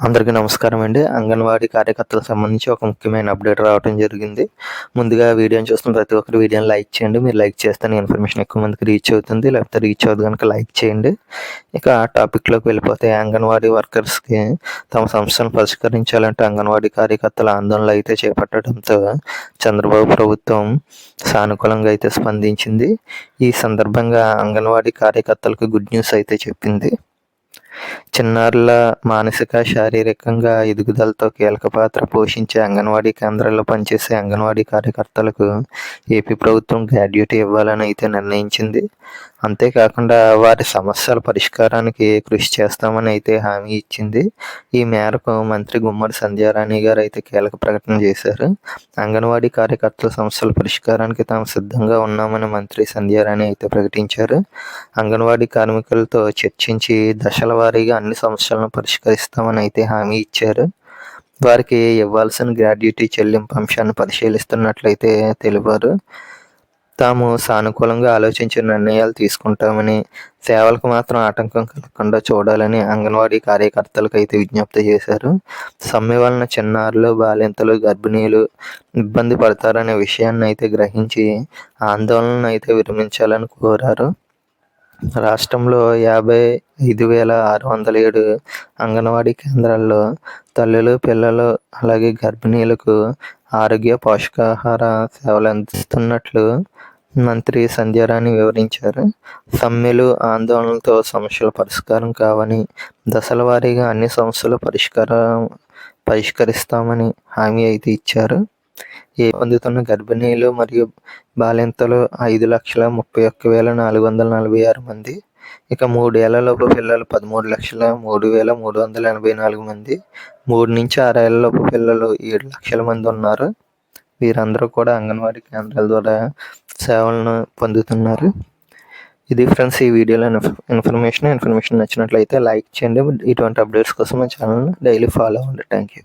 అందరికీ నమస్కారం అండి. అంగన్వాడీ కార్యకర్తలకు సంబంధించి ఒక ముఖ్యమైన అప్డేట్ రావడం జరిగింది. ముందుగా వీడియోని చూస్తున్న ప్రతి ఒక్కరు వీడియోని లైక్ చేయండి. మీరు లైక్ చేస్తే ఇన్ఫర్మేషన్ ఎక్కువ మందికి రీచ్ అవుతుంది. లేకపోతే రీచ్ అవుతుంది కనుక లైక్ చేయండి. ఇక టాపిక్లోకి వెళ్ళిపోతే అంగన్వాడీ వర్కర్స్కి తమ సమస్యను పరిష్కరించాలంటే అంగన్వాడీ కార్యకర్తల ఆందోళనలు అయితే చేపట్టడంతో చంద్రబాబు ప్రభుత్వం సానుకూలంగా అయితే స్పందించింది. ఈ సందర్భంగా అంగన్వాడీ కార్యకర్తలకు గుడ్ న్యూస్ అయితే చెప్పింది. చిన్నారుల మానసిక శారీరకంగా ఎదుగుదలతో కీలక పాత్ర పోషించే అంగన్వాడీ కేంద్రాల్లో పనిచేసే అంగన్వాడీ కార్యకర్తలకు ఏపీ ప్రభుత్వం గ్రాడ్యుటీ ఇవ్వాలని అయితే నిర్ణయించింది. అంతేకాకుండా వారి సమస్యల పరిష్కారానికి కృషి చేస్తామని అయితే హామీ ఇచ్చింది. ఈ మేరకు మంత్రి గుమ్మడి సంధ్యారాణి గారు అయితే కీలక ప్రకటన చేశారు. అంగన్వాడీ కార్యకర్తల సమస్యల పరిష్కారానికి తాము సిద్ధంగా ఉన్నామని మంత్రి సంధ్యారాణి అయితే ప్రకటించారు. అంగన్వాడీ కార్మికులతో చర్చించి దశల వారీగా అన్ని సమస్యలను పరిష్కరిస్తామని అయితే హామీ ఇచ్చారు. వారికి ఇవ్వాల్సిన గ్రాడ్యుటీ చెల్లింపు అంశాన్ని పరిశీలిస్తున్నట్లయితే తెలిపారు. తాము సానుకూలంగా ఆలోచించిన నిర్ణయాలు తీసుకుంటామని సేవలకు మాత్రం ఆటంకం కలగకుండా చూడాలని అంగన్వాడీ కార్యకర్తలకు అయితే విజ్ఞప్తి చేశారు. సమ్మె వలన చిన్నారులు బాలింతలు గర్భిణీలు ఇబ్బంది పడతారనే విషయాన్ని అయితే గ్రహించి ఆందోళన అయితే విరమించాలని కోరారు. రాష్ట్రంలో యాభై ఐదు వేల ఆరు వందల ఏడు అంగన్వాడీ కేంద్రాల్లో తల్లులు పిల్లలు అలాగే గర్భిణీలకు ఆరోగ్య పోషకాహార సేవలు అందిస్తున్నట్లు మంత్రి సంధ్యారాణి వివరించారు. సమ్మెలు ఆందోళనలతో సమస్యల పరిష్కారం కావని దశల వారీగా అన్ని సమస్యలు పరిష్కారం పరిష్కరిస్తామని హామీ అయితే ఇచ్చారు. ఏ పొందుతున్న గర్భిణీలు మరియు బాలింతలు ఐదు లక్షల ముప్పై ఒక్క వేల నాలుగు వందల నలభై ఆరు మంది ఇక మూడేళ్ళలోపు పిల్లలు పదమూడు లక్షల మూడు వేల మూడు వందల ఎనభై నాలుగు మంది మూడు నుంచి ఆరేళ్ళలోపు పిల్లలు ఏడు లక్షల మంది ఉన్నారు. వీరందరూ కూడా అంగన్వాడీ కేంద్రాల ద్వారా సేవలను పొందుతున్నారు. ఇది ఫ్రెండ్స్ ఈ వీడియోలో ఇన్ఫర్మేషన్ ఇన్ఫర్మేషన్ నచ్చినట్లయితే లైక్ చేయండి. ఇటువంటి అప్డేట్స్ కోసం మా ఛానల్ని డైలీ ఫాలో అవ్వండి. Thank you